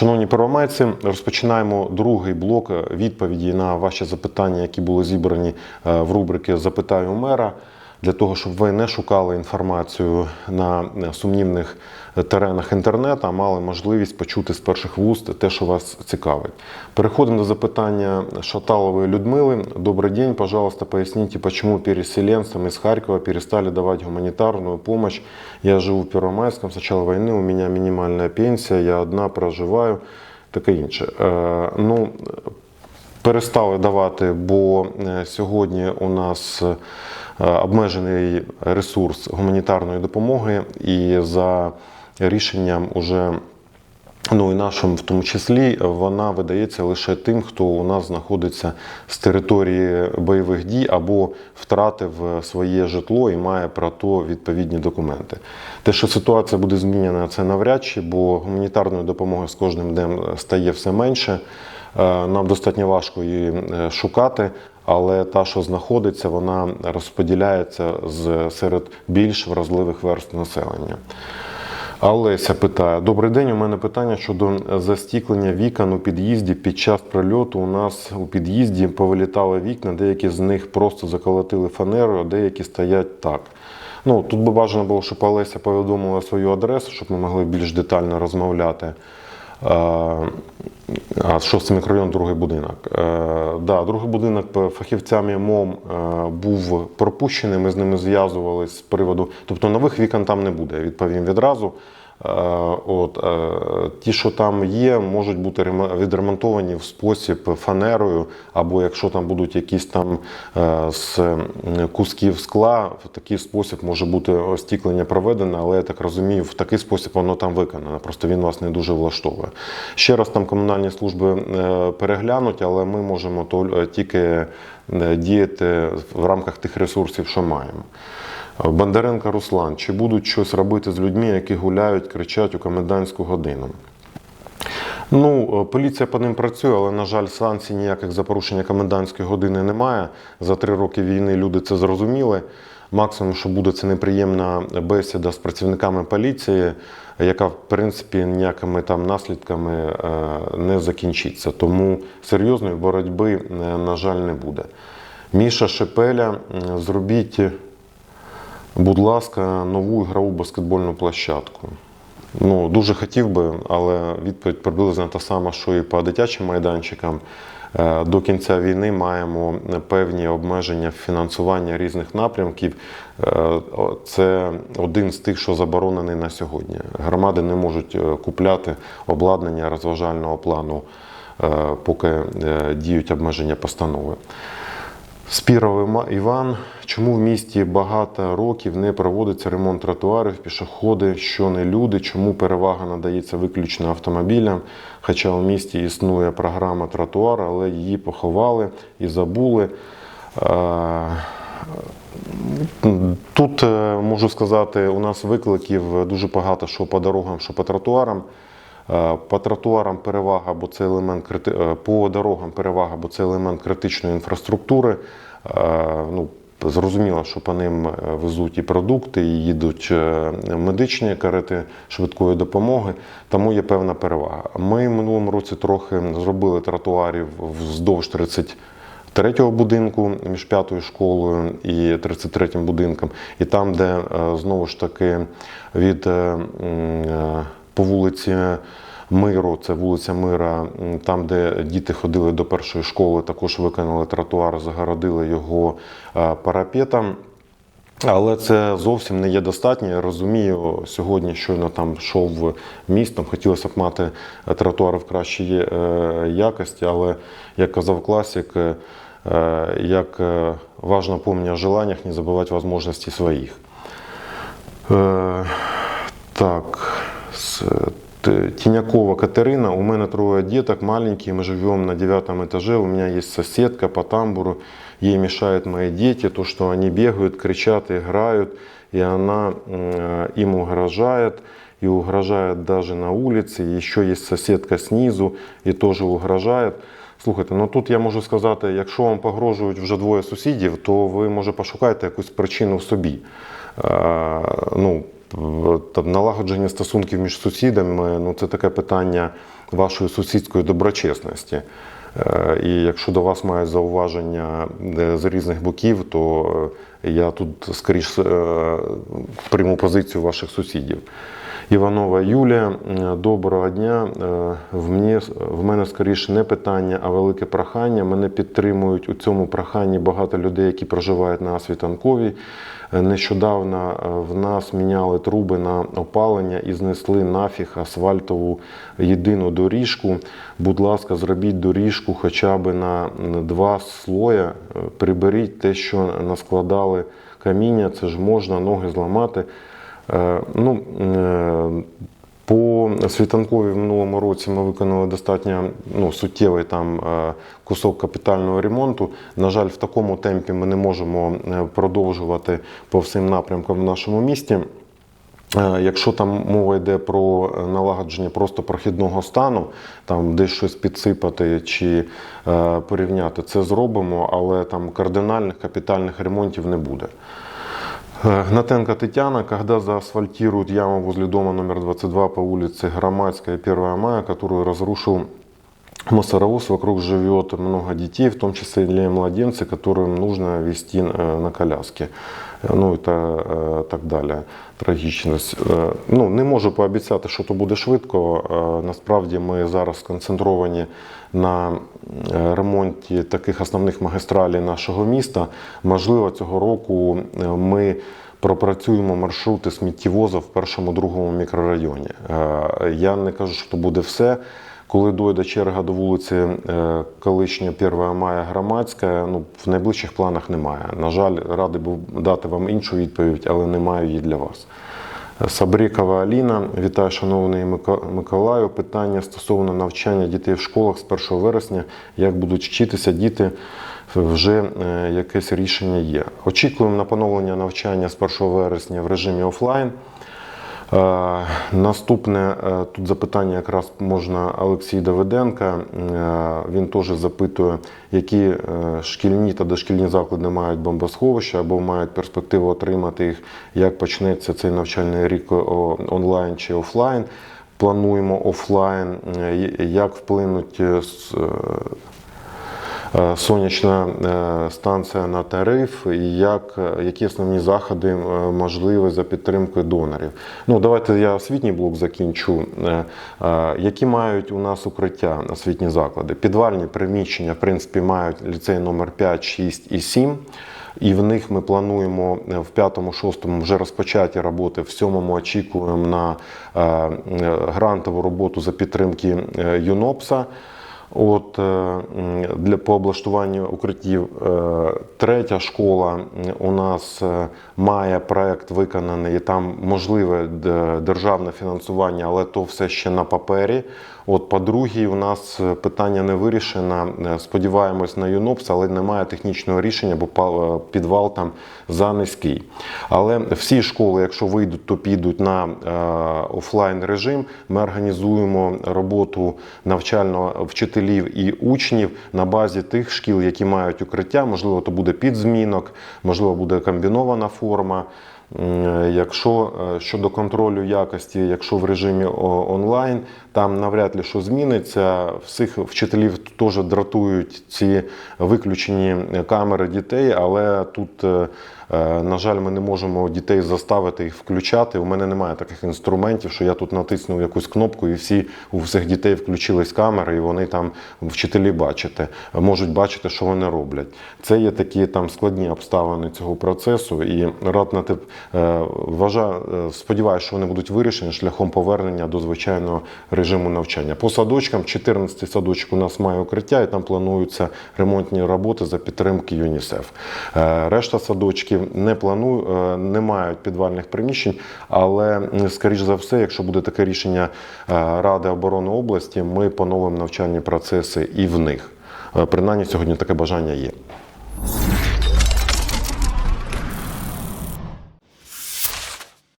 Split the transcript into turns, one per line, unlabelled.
Шановні первомайці, розпочинаємо другий блок відповіді на ваші запитання, які були зібрані е, в рубрики Запитаю мера. Для того, щоб ви не шукали інформацію на сумнівних теренах інтернету, а мали можливість почути з перших вуст те, що вас цікавить. Переходимо до запитання Шаталової Людмили. Добрый день, пожалуйста, поясните, почему переселенцам из Харькова перестали давать гуманитарную помощь. Я живу в Первомайском, с начала войны у меня минимальная пенсия, я одна проживаю, таке інше. Е, Ну, перестали давати, бо е, сьогодні у нас е, обмежений ресурс гуманітарної допомоги, і за рішенням уже Ну і нашим в тому числі вона видається лише тим, хто у нас знаходиться з території бойових дій або втратив своє житло і має про то відповідні документи. Те, що ситуація буде змінена, це навряд чи, бо гуманітарної допомоги з кожним днем стає все менше. Е, Нам достатньо важко її е, шукати, але та, що знаходиться, вона розподіляється з серед більш вразливих верств населення. Олеся питає: Добрий день. У мене питання щодо застіклення вікон у під'їзді. Під час прильоту у нас у під'їзді повилітали вікна, деякі з них просто заколотили фанерою, а деякі стоять так. Ну, тут би бажано було, щоб Олеся повідомила свою адресу, щоб ми могли більш детально розмовляти. А, шостий мікрорайон, другий будинок. Е, да, другий будинок фахівцями МОМ е, був пропущений. Ми з ними зв'язувалися з приводу. Тобто нових вікон там не буде, відповім відразу. Е, От, е, ті, що там є, можуть бути відремонтовані в спосіб фанерою, або якщо там будуть якісь там е, з кусків скла, в такий спосіб може бути остіклення проведене, але я так розумію, в такий спосіб воно там виконано. Просто він вас не дуже влаштовує. Ще раз там комунальні служби переглянуть, але ми можемо тільки діяти в рамках тих ресурсів, що маємо. Бондаренко Руслан, чи будуть щось робити з людьми, які гуляють, кричать у комендантську годину? Ну, е, поліція по ним працює, але, на жаль, санкцій ніяких за порушення комендантської години немає. За три роки війни люди це зрозуміли. Максимум, що буде, це неприємна бесіда з працівниками поліції, яка, в принципі, ніякими там наслідками е, не закінчиться. Тому серйозної боротьби, е, на жаль, не буде. Міша Шепеля, зробіть, будь ласка, нову ігрову баскетбольну площадку. Ну, дуже хотів би, але відповідь приблизно та сама, що і по дитячим майданчикам. Е, До кінця війни маємо певні обмеження фінансування різних напрямків. Е, Це один з тих, що заборонений на сьогодні. Громади не можуть е, купляти обладнання розважального плану, поки діють обмеження постанови. Спіров Іван, чому в місті багато років не проводиться ремонт тротуарів, пішоходи, що не люди, чому перевага надається виключно автомобілям? Хоча у місті існує програма тротуар, але її поховали і забули. Е, Тут е, можу сказати, у нас викликів дуже багато що по дорогам, що по тротуарам. Е, По тротуарам перевага, бо це елемент е, по дорогам перевага, бо це елемент критичної інфраструктури. Е, Ну, зрозуміло, що по ним везуть і продукти, і їдуть медичні карети швидкої допомоги, тому є певна перевага. Ми минулому році трохи зробили тротуарів вздовж 30 третього будинку між п'ятою школою і 33-м будинком, і там, де знову ж таки від м, по вулиці Миру, це вулиця Мира, там, де діти ходили до першої школи, також виконали тротуар, загородили його е, парапетом. Але це зовсім не є достатньо. Я розумію, сьогодні щойно там йшов містом, хотілося б мати тротуари в кращій е, якості, але як казав класик, е, як важно помнить о желаннях, не забувати можливості своїх. Так, Тінякова Катерина. У мене троє діток маленькі, мы живем на девятом этаже. У меня есть соседка по тамбуру. Ей мешают мои дети, то, что они бегают, кричат, играют, и она м, им угрожает, и угрожает даже на улице. Еще есть соседка снизу, и тоже угрожает. Слухайте, ну тут я можу сказати, якщо вам погрожують вже двоє сусідів, то ви може пошукайте якусь причину в собі. Е, ну, в- та налагодження стосунків між сусідами ну, це таке питання вашої сусідської доброчесності. Е, І якщо до вас мають зауваження е, з різних боків, то е, я тут скоріш е, прийму позицію ваших сусідів. Іванова Юлія, е, доброго дня. Е, В мені, в мене скоріше не питання, а велике прохання. Мене підтримують у цьому проханні багато людей, які проживають на Світанковій. Нещодавно в нас міняли труби на опалення і знесли нафіг асфальтову єдину доріжку. Будь ласка, зробіть доріжку хоча б на два слоя. Приберіть те, що наскладали каміння, це ж можна ноги зламати. Е, Ну, е, по світанкові в минулому році ми виконали достатньо ну, суттєвий там е, кусок капітального ремонту. На жаль, в такому темпі ми не можемо продовжувати по всім напрямкам в нашому місті. Е, Якщо там мова йде про е, налагодження просто прохідного стану, там десь щось підсипати чи е, порівняти, це зробимо, але там кардинальних капітальних ремонтів не буде. Гнатенко Тетяна, когда заасфальтируют яму возле дома номер 22 по улице Громадская, 1 мая, которую разрушил мусоровоз, вокруг живет много детей, в том числе и младенцы, которым нужно вести э, на коляске. Э, Ну, это э, так далі. Трагічність. Е, Ну, не можу пообіцяти, що то буде швидко. Е, Насправді ми зараз сконцентровані на е, ремонті таких основних магістралей нашого міста. Можливо, цього року е, ми пропрацюємо маршрути сміттєвоза в першому другому мікрорайоні. Е, Я не кажу, що то буде все. Коли дойде черга до вулиці е, колишня 1 мая громадська, ну в найближчих планах немає. На жаль, радий був дати вам іншу відповідь, але не маю її для вас. Сабрікова Аліна, вітаю, шановний Миколаю. Питання стосовно навчання дітей в школах з 1 вересня, як будуть вчитися діти, вже е, якесь рішення є. Очікуємо на поновлення навчання з 1 вересня в режимі офлайн. Е, Наступне е, тут запитання якраз можна Олексій Давиденка. Е, Він теж запитує, які шкільні та дошкільні заклади мають бомбосховища або мають перспективу отримати їх, як почнеться цей навчальний рік онлайн чи офлайн. Плануємо офлайн, як вплинуть сонячна е, станція на тариф і як, е, які основні заходи е, можливі за підтримкою донорів. Ну, давайте я освітній блок закінчу. Е, е, Які мають у нас укриття освітні заклади? Підвальні приміщення, в принципі, мають ліцей номер 5, 6 і 7. І в них ми плануємо е, в п'ятому, шостому вже розпочаті роботи. В сьомому очікуємо на е, е, грантову роботу за підтримки е, ЮНОПСа. От е, для по облаштуванню укриттів е, третя школа у нас е, має проект виконаний. Там можливе державне фінансування, але то все ще на папері. От по другій, у нас питання не вирішено. Сподіваємось на ЮНОПС, але немає технічного рішення, бо підвал там за низький. Але всі школи, якщо вийдуть, то підуть на офлайн режим. Ми організуємо роботу навчального вчителів і учнів на базі тих шкіл, які мають укриття. Можливо, то буде підзмінок, можливо, буде комбінована форма. Якщо е, щодо контролю якості, якщо в режимі онлайн, там навряд ли що зміниться. Всіх вчителів теж дратують ці виключені камери дітей, але тут, е, е, на жаль, ми не можемо дітей заставити їх включати. У мене немає таких інструментів, що я тут натиснув якусь кнопку, і всі у всіх дітей включились камери, і вони там вчителі бачите, можуть бачити, що вони роблять. Це є такі там складні обставини цього процесу, і рад на те е, вважаю, е, сподіваюся, що вони будуть вирішені шляхом повернення до звичайного режиму навчання. По садочкам 14-й садочок у нас має укриття, і там плануються ремонтні роботи за підтримки ЮНІСЕФ. Е, Решта садочків не планую, е, не мають підвальних приміщень, але скоріш за все, якщо буде таке рішення е, Ради оборони області, ми поновимо навчальні процеси і в них. Е, Принаймні сьогодні таке бажання є.